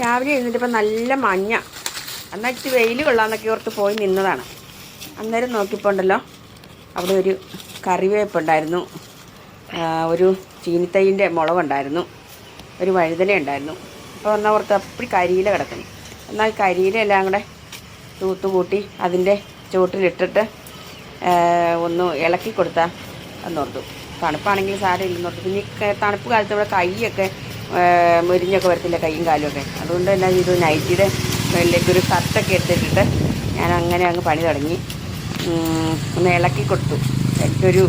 രാവിലെ എഴുന്നേറ്റപ്പോൾ നല്ല മഞ്ഞ. എന്നാൽ വെയിൽ കൊള്ളാന്നൊക്കെ ഓർത്ത് പോയി നിന്നതാണ്. അന്നേരം നോക്കിയപ്പോൾ ഉണ്ടല്ലോ അവിടെ ഒരു കറിവേപ്പ് ഉണ്ടായിരുന്നു ഒരു ചീനിത്തൈന്റെ മുളകുണ്ടായിരുന്നു. ഒരു വഴുതന ഉണ്ടായിരുന്നു അപ്പോൾ എന്നാൽ ഓർത്ത് അപ്പടി കരിയില കിടക്കുന്നു. എന്നാൽ കരിയില എല്ലാം കൂടെ തൂത്തുകൂട്ടി അതിന്റെ ചുവട്ടിലിട്ടിട്ട് ഒന്ന് ഇളക്കി കൊടുത്താൽ എന്നോർത്തു തണുപ്പാണെങ്കിൽ സാരമില്ലെന്നോർത്തു പിന്നെ തണുപ്പ് കാലത്ത് ഇവിടെ കൈയൊക്കെ മുരിഞ്ഞൊക്കെ വരത്തില്ല കൈയും കാലുമൊക്കെ. അതുകൊണ്ട് എന്നാ ചെയ്തു നൈറ്റിയുടെ മുകളിലേക്ക് ഒരു കത്തൊക്കെ എടുത്തിട്ടിട്ട് ഞാൻ അങ്ങനെ അങ്ങ് പണി തുടങ്ങി. ഒന്ന് ഇളക്കി കൊടുത്തു. എനിക്കൊരു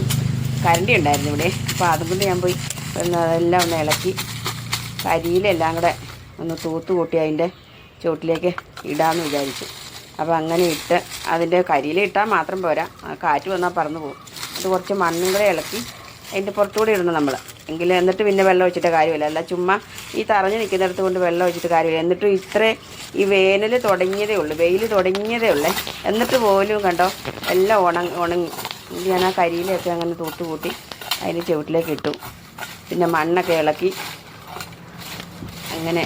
കരണ്ടി ഉണ്ടായിരുന്നു ഇവിടെ. അപ്പോൾ അതുകൊണ്ട് ഞാൻ പോയി ഒന്ന് അതെല്ലാം ഒന്ന് ഇളക്കി കരിയിലെല്ലാം കൂടെ ഒന്ന് തൂത്ത് കൂട്ടി അതിന്റെ ചുവട്ടിലേക്ക് ഇടാമെന്ന് വിചാരിച്ചു. അപ്പോൾ അങ്ങനെ ഇട്ട് അതിന്റെ കരിയിൽ ഇട്ടാൽ മാത്രം പോരാ. കാറ്റ് വന്നാൽ പറന്നു പോകും. അത് കുറച്ച് മണ്ണും കൂടെ ഇളക്കി അതിന്റെ പുറത്തുകൂടെ ഇടണം നമ്മൾ എങ്കിൽ എന്നിട്ട് പിന്നെ വെള്ളം ഒഴിച്ചിട്ട് കാര്യമില്ല. അല്ല ചുമ്മാ ഈ തറഞ്ഞു നിൽക്കുന്നിടത്ത് കൊണ്ട് വെള്ളം ഒഴിച്ചിട്ട് കാര്യമില്ല. എന്നിട്ടും ഇത്രേ ഈ വേനൽ തുടങ്ങിയതേ ഉള്ളൂ. വെയിൽ തുടങ്ങിയതേ ഉള്ളേ. എന്നിട്ട് പോലും കണ്ടോ എല്ലാം ഉണങ്ങി. ഉണങ്ങി ഞാൻ ആ കരിയിലൊക്കെ അങ്ങനെ തൂട്ട് കൂട്ടി അതിന് ചുവട്ടിലേക്ക് ഇട്ടു. പിന്നെ മണ്ണൊക്കെ ഇളക്കി അങ്ങനെ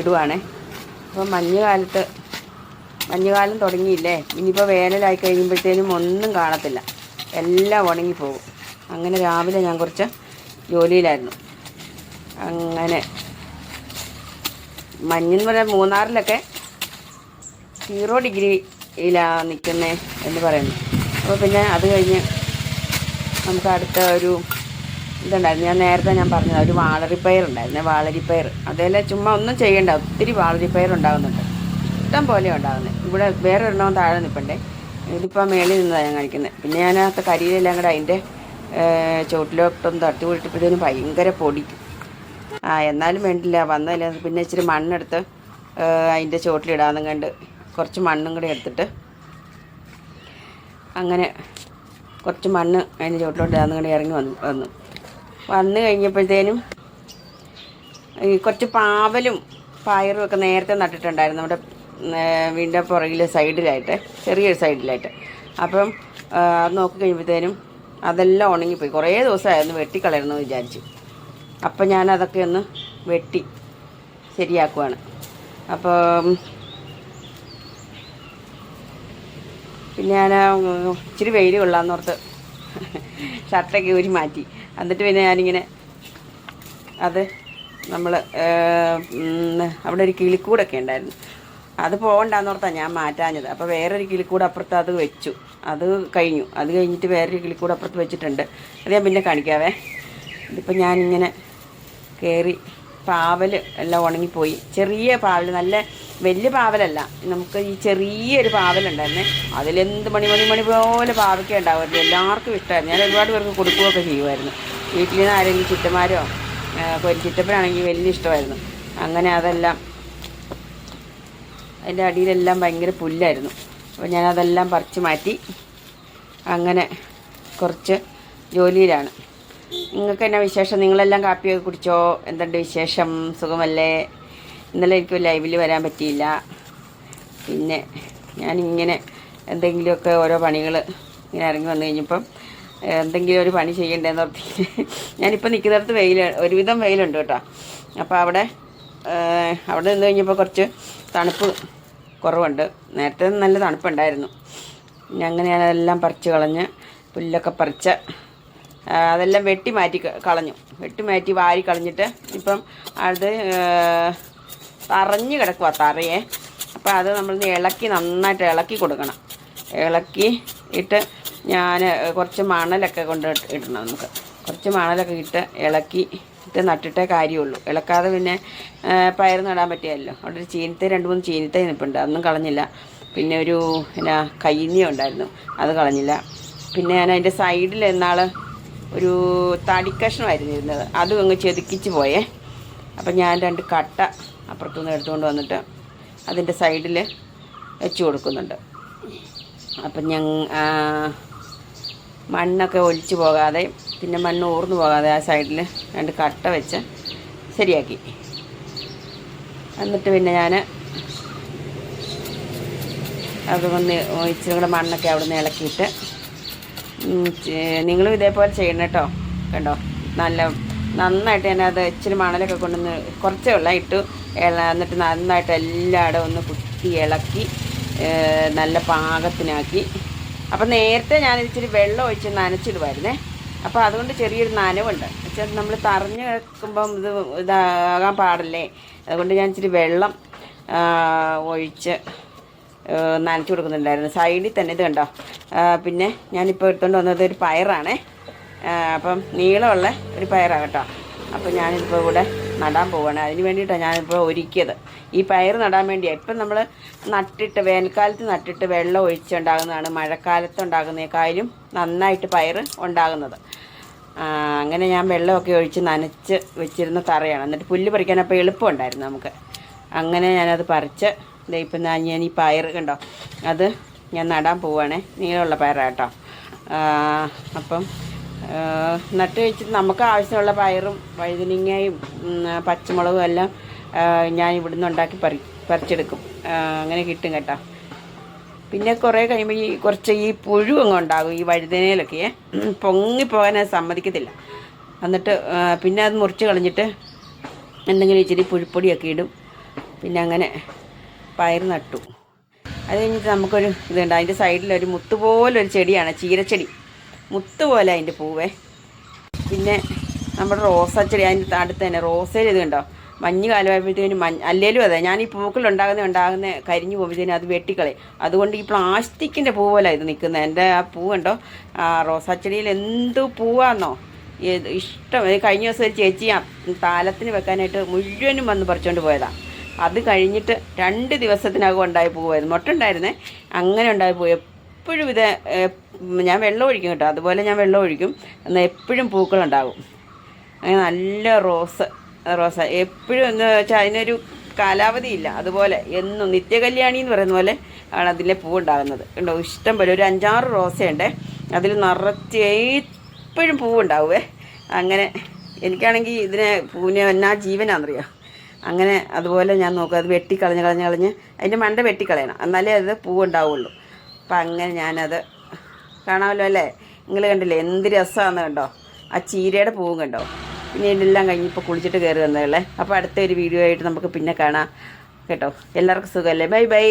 ഇടുവാണേ. അപ്പോൾ മഞ്ഞുകാലത്ത് മഞ്ഞുകാലം തുടങ്ങിയില്ലേ? ഇനിയിപ്പോൾ വേനലായി കഴിയുമ്പോഴത്തേനും ഒന്നും കാണത്തില്ല. എല്ലാം ഉണങ്ങിപ്പോകും. അങ്ങനെ രാവിലെ ഞാൻ കുറച്ച് ജോലിയിലായിരുന്നു. അങ്ങനെ മഞ്ഞെന്ന് പറഞ്ഞാൽ മൂന്നാറിലൊക്കെ സീറോ ഡിഗ്രിയിലാണ് നിൽക്കുന്നത് എന്ന് പറയുന്നു. അപ്പോൾ പിന്നെ അത് കഴിഞ്ഞ് നമുക്ക് അടുത്ത ഒരു ഇതുണ്ടായിരുന്നു. ഞാൻ നേരത്തെ ഞാൻ പറഞ്ഞത് ഒരു വാളരിപ്പയർ ഉണ്ടായിരുന്നു വാളരിപ്പയർ. അതേലെ ചുമ്മാ ഒന്നും ചെയ്യണ്ട ഒത്തിരി വാളരിപ്പയർ ഉണ്ടാകുന്നുണ്ട് ഇഷ്ടം പോലെ ഉണ്ടാകുന്നത് ഇവിടെ വേറെ ഒരെണ്ണം താഴെ നിൽപ്പണ്ടേ ഇതിപ്പോൾ മേളിൽ നിന്നാണ് ഞാൻ കാണിക്കുന്നത് പിന്നെ ഞാനകത്ത് കരിയിലെല്ലാം കൂടെ അതിന്റെ ചുവട്ടിലോട്ടൊന്ന് തട്ടി വിട്ടപ്പോഴത്തേനും ഭയങ്കര പൊടി. ആ എന്നാലും വേണ്ടില്ല. വന്നതില്ല പിന്നെ ഇച്ചിരി മണ്ണെടുത്ത് അതിന്റെ ചുവട്ടിലിടാന്നും കണ്ട് കുറച്ച് മണ്ണും കൂടി എടുത്തിട്ട് അങ്ങനെ കുറച്ച് മണ്ണ് അതിന്റെ ചുവട്ടിലോട്ട് ഇടാന്നും കണ്ട് ഇറങ്ങി വന്നു വന്നു. വന്നു കഴിഞ്ഞപ്പോഴത്തേനും ഈ കുറച്ച് പാവലും പയറും ഒക്കെ നേരത്തെ നട്ടിട്ടുണ്ടായിരുന്നു. നമ്മുടെ വീടിന്റെ പുറകിൽ സൈഡിലായിട്ട് ചെറിയൊരു സൈഡിലായിട്ട്. അപ്പം അത് നോക്കി കഴിയുമ്പോഴത്തേനും അതെല്ലാം ഉണങ്ങിപ്പോയി. കുറേ ദിവസമായിരുന്നു വെട്ടിക്കളയണമെന്ന് വിചാരിച്ചു. അപ്പം ഞാൻ അതൊക്കെ ഒന്ന് വെട്ടി ശരിയാക്കുവാണ്. അപ്പോൾ പിന്നെ ഞാൻ ഇച്ചിരി വെയിൽ കൊള്ളാന്നോർത്ത് ഷർട്ടൊക്കെ ഊരി മാറ്റി. എന്നിട്ട് പിന്നെ ഞാനിങ്ങനെ അത് നമ്മൾ അവിടെ ഒരു കിളിക്കൂടൊക്കെ ഉണ്ടായിരുന്നു. അത് പോകണ്ടെന്നോർത്താണ് ഞാൻ മാറ്റാഞ്ഞത്. അപ്പോൾ വേറൊരു കിളിക്കൂട് അപ്പുറത്ത് അത് വെച്ചു. അത് കഴിഞ്ഞു. അത് കഴിഞ്ഞിട്ട് വേറൊരു കിളിക്കൂട് അപ്പുറത്ത് വെച്ചിട്ടുണ്ട്. അത് ഞാൻ പിന്നെ കാണിക്കാവേ. ഇതിപ്പോൾ ഞാനിങ്ങനെ കയറി പാവൽ എല്ലാം ഉണങ്ങിപ്പോയി. ചെറിയ പാവൽ നല്ല വലിയ പാവലല്ല. നമുക്ക് ഈ ചെറിയൊരു പാവലുണ്ടായിരുന്നേ. അതിലെന്ത് മണി മണി മണി പോലെ പാവയ്ക്ക ഉണ്ടാവുമായിരുന്നു. എല്ലാവർക്കും ഇഷ്ടമായിരുന്നു. ഞാൻ ഒരുപാട് പേർക്ക് കൊടുക്കുകയൊക്കെ ചെയ്യുമായിരുന്നു. വീട്ടിൽ നിന്ന് ആരെങ്കിലും ചിറ്റന്മാരോ ചിറ്റപ്പനാണെങ്കിൽ വലിയ ഇഷ്ടമായിരുന്നു. അങ്ങനെ അതെല്ലാം അതിന്റെ അടിയിലെല്ലാം ഭയങ്കര പുല്ലായിരുന്നു. അപ്പോൾ ഞാനതെല്ലാം പറിച്ചു മാറ്റി. അങ്ങനെ കുറച്ച് ജോലിയിലാണ്. നിങ്ങൾക്ക് എന്നാ വിശേഷം? നിങ്ങളെല്ലാം കാപ്പിയൊക്കെ കുടിച്ചോ? എന്തുണ്ട് വിശേഷം? സുഖമല്ലേ? ഇന്നലെ എനിക്ക് ലൈവിൽ വരാൻ പറ്റിയില്ല. പിന്നെ ഞാനിങ്ങനെ എന്തെങ്കിലുമൊക്കെ ഓരോ പണികൾ ഇങ്ങനെ ഇറങ്ങി വന്നു കഴിഞ്ഞപ്പം എന്തെങ്കിലും ഒരു പണി ചെയ്യണ്ടേന്ന് ഓർത്തി ഞാനിപ്പോൾ നിൽക്കുന്നിടത്ത് വെയിൽ ഒരുവിധം വെയിലുണ്ട് കേട്ടോ. അപ്പോൾ അവിടെ അവിടെ നിന്ന് കഴിഞ്ഞപ്പോൾ കുറച്ച് തണുപ്പ് കുറവുണ്ട്. നേരത്തെ നല്ല തണുപ്പുണ്ടായിരുന്നു. അങ്ങനെ ഞാനതെല്ലാം പറിച്ച് കളഞ്ഞ് പുല്ലൊക്കെ പറിച്ച് അതെല്ലാം വെട്ടി മാറ്റി കളഞ്ഞു. വെട്ടി മാറ്റി വാരി കളഞ്ഞിട്ട് ഇപ്പം അത് തറഞ്ഞ് കിടക്കുക തറയെ. അപ്പോൾ അത് നമ്മൾ ഇളക്കി നന്നായിട്ട് ഇളക്കി കൊടുക്കണം. ഇളക്കി ഇട്ട് ഞാൻ കുറച്ച് മണലൊക്കെ കൊണ്ട് ഇടണം നമുക്ക്. കുറച്ച് മണലൊക്കെ ഇട്ട് ഇളക്കി ഇട്ട് നട്ടിട്ടേ കാര്യമുള്ളൂ. ഇളക്കാതെ പിന്നെ പയർ നടാൻ പറ്റിയല്ലോ. അവിടെ ഒരു ചീനത്തെ രണ്ട് മൂന്ന് ചീനത്തെ നിൽപ്പുണ്ട് അതൊന്നും കളഞ്ഞില്ല. പിന്നെ ഒരു എന്നാ കയ്യിന്നി ഉണ്ടായിരുന്നു. അത് കളഞ്ഞില്ല. പിന്നെ ഞാൻ അതിന്റെ സൈഡിൽ എന്നാൾ ഒരു തടിക്കഷ്ണമായിരുന്നു ഇരുന്നത്. അതും അങ്ങ് ചെതുക്കിച്ച് പോയേ. അപ്പം ഞാൻ രണ്ട് കട്ട അപ്പുറത്തുനിന്ന് എടുത്തുകൊണ്ട് വന്നിട്ട് അതിന്റെ സൈഡിൽ വെച്ച് കൊടുക്കുന്നുണ്ട്. അപ്പം ഞാൻ മണ്ണൊക്കെ ഒലിച്ചു പോകാതെ പിന്നെ മണ്ണ് ഓർന്നു പോകാതെ ആ സൈഡിൽ രണ്ട് കട്ട വെച്ച് ശരിയാക്കി. എന്നിട്ട് പിന്നെ ഞാൻ അത് വന്ന് ഇച്ചിരി കൂടെ മണ്ണൊക്കെ അവിടെ നിന്ന് ഇളക്കിയിട്ട് നിങ്ങളും ഇതേപോലെ ചെയ്യണം കേട്ടോ. കണ്ടോ? നല്ല നന്നായിട്ട് ഞാൻ അത് ഇച്ചിരി മണലൊക്കെ കൊണ്ടുവന്ന് കുറച്ച് വെള്ളം ഇട്ടു എന്നിട്ട് നന്നായിട്ട് എല്ലായിടം ഒന്ന് കുത്തി ഇളക്കി നല്ല പാകത്തിനാക്കി. അപ്പം നേരത്തെ ഞാൻ ഇച്ചിരി വെള്ളം ഒഴിച്ച് നനച്ചിടുമായിരുന്നേ അപ്പോൾ അതുകൊണ്ട് ചെറിയൊരു നനവുണ്ട്. വെച്ചാൽ നമ്മൾ തറഞ്ഞ് കിടക്കുമ്പം ഇത് ഇതാകാൻ പാടില്ലേ? അതുകൊണ്ട് ഞാൻ ഇച്ചിരി വെള്ളം ഒഴിച്ച് നനച്ചു കൊടുക്കുന്നുണ്ടായിരുന്നു. സൈഡിൽ തന്നെ ഇത് കണ്ടോ? പിന്നെ ഞാനിപ്പോൾ എടുത്തുകൊണ്ട് വന്നത് ഒരു പയറാണേ. അപ്പം നീളമുള്ള ഒരു പയറാണ് കേട്ടോ. അപ്പോൾ ഞാനിപ്പോൾ ഇവിടെ നടാൻ പോവുകയാണ് അതിന് വേണ്ടിയിട്ടാണ് ഞാനിപ്പോൾ ഒരുക്കിയത്. ഈ പയർ നടാൻ വേണ്ടിയാണ് ഇപ്പം നമ്മൾ നട്ടിട്ട് വേനൽക്കാലത്ത് നട്ടിട്ട് വെള്ളം ഒഴിച്ചുണ്ടാകുന്നതാണ്. മഴക്കാലത്ത് ഉണ്ടാകുന്നേക്കാളും നന്നായിട്ട് പയർ ഉണ്ടാകുന്നത്. അങ്ങനെ ഞാൻ വെള്ളമൊക്കെ ഒഴിച്ച് നനച്ച് വെച്ചിരുന്ന തറയാണ്. എന്നിട്ട് പുല്ല് പറിക്കാൻ അപ്പോൾ എളുപ്പമുണ്ടായിരുന്നു നമുക്ക്. അങ്ങനെ ഞാനത് പറിച്ച് ഇപ്പം ഞാൻ ഞാൻ ഈ പയർ കണ്ടോ അത് ഞാൻ നടാൻ പോവുകയാണേ നീളമുള്ള പയറാട്ടോ അപ്പം നട്ട് വെച്ചിട്ട് നമുക്ക് ആവശ്യമുള്ള പയറും വഴുതനങ്ങയും പച്ചമുളകും എല്ലാം ഞാൻ ഇവിടുന്ന് ഉണ്ടാക്കി പറി പറിച്ചെടുക്കും. അങ്ങനെ കിട്ടും കേട്ടോ. പിന്നെ കുറേ കഴിയുമ്പോൾ ഈ കുറച്ച് ഈ പുഴു അങ്ങ് ഉണ്ടാകും ഈ വഴുതനയിലൊക്കെ പൊങ്ങിപ്പോകാൻ അത് സമ്മതിക്കത്തില്ല. എന്നിട്ട് പിന്നെ അത് മുറിച്ച് കളഞ്ഞിട്ട് എന്തെങ്കിലും ഇച്ചിരി പുഴുപ്പൊടിയൊക്കെ ഇടും. പിന്നെ അങ്ങനെ പയർ നട്ടു. അത് കഴിഞ്ഞിട്ട് നമുക്കൊരു ഇതുണ്ട് അതിന്റെ സൈഡിലൊരു മുത്തുപോലൊരു ചെടിയാണ് ചീരച്ചെടി. മുത്ത് പോലെ അതിന്റെ പൂവേ. പിന്നെ നമ്മുടെ റോസച്ചെടി ചെടി അതിന്റെ അടുത്ത് തന്നെ റോസയിൽ ഇത് കണ്ടോ? മഞ്ഞ് കാലമായപ്പോഴത്തേനും മഞ്ഞ് അല്ലേലും അതെ ഞാൻ ഈ പൂക്കൾ ഉണ്ടാകുന്ന ഉണ്ടാകുന്ന കരിഞ്ഞു പോകുമ്പോഴത്തേനും അത് വെട്ടിക്കളയും. അതുകൊണ്ട് ഈ പ്ലാസ്റ്റിക്കിന്റെ പൂ പോലെ ഇത് നിൽക്കുന്നത്? എന്റെ ആ പൂ കണ്ടോ? ആ റോസാ ചെടിയിൽ എന്ത് പൂവാന്നോ? ഇഷ്ടം. കഴിഞ്ഞ ദിവസം ഒരു ചേച്ചി താലത്തിന് വെക്കാനായിട്ട് മുഴുവനും വന്ന് പറിച്ചുകൊണ്ട് പോയതാണ് അത് കഴിഞ്ഞിട്ട് രണ്ട് ദിവസത്തിനകം ഉണ്ടായി പോവായിരുന്നു. മൊട്ടുണ്ടായിരുന്നേ അങ്ങനെ ഉണ്ടായി പോയി എപ്പോഴും ഇത് ഞാൻ വെള്ളം ഒഴിക്കും കേട്ടോ. അതുപോലെ ഞാൻ വെള്ളം ഒഴിക്കും. എന്നാൽ എപ്പോഴും പൂക്കളുണ്ടാകും അങ്ങനെ നല്ല റോസ് റോസ. എപ്പോഴും എന്ന് വെച്ചാൽ അതിനൊരു കാലാവധിയില്ല അതുപോലെ എന്നും നിത്യകല്യാണി എന്ന് പറയുന്ന പോലെ ആണ് അതിലെ പൂ ഉണ്ടാകുന്നത് കണ്ടോ? ഇഷ്ടം പോലെ. ഒരു അഞ്ചാറ് റോസയുണ്ട്. അതിൽ നിറച്ച് എപ്പോഴും പൂവുണ്ടാവുമേ അങ്ങനെ എനിക്കാണെങ്കിൽ ഇതിനെ പൂവിനെ എന്നാ ജീവനാണെന്നറിയാം അങ്ങനെ അതുപോലെ ഞാൻ നോക്കും. അത് വെട്ടി കളഞ്ഞ് കളഞ്ഞ് കളഞ്ഞ്. അതിന്റെ മണ്ട വെട്ടിക്കളയണം എന്നാലേ അത് പൂവുണ്ടാവുള്ളൂ. അപ്പം അങ്ങനെ ഞാനത് കാണാമല്ലോ അല്ലേ? നിങ്ങൾ കണ്ടില്ലേ? എന്ത് രസമാണെന്ന് കണ്ടോ? ആ ചീരയുടെ പൂവും കണ്ടോ? പിന്നെ ഇതെല്ലാം കഴിഞ്ഞ് ഇപ്പോൾ കുളിച്ചിട്ട് കയറി വന്നതല്ലേ? അപ്പോൾ അടുത്ത ഒരു വീഡിയോ ആയിട്ട് നമുക്ക് പിന്നെ കാണാം. കേട്ടോ? എല്ലാവർക്കും സുഖമല്ലേ? Bye bye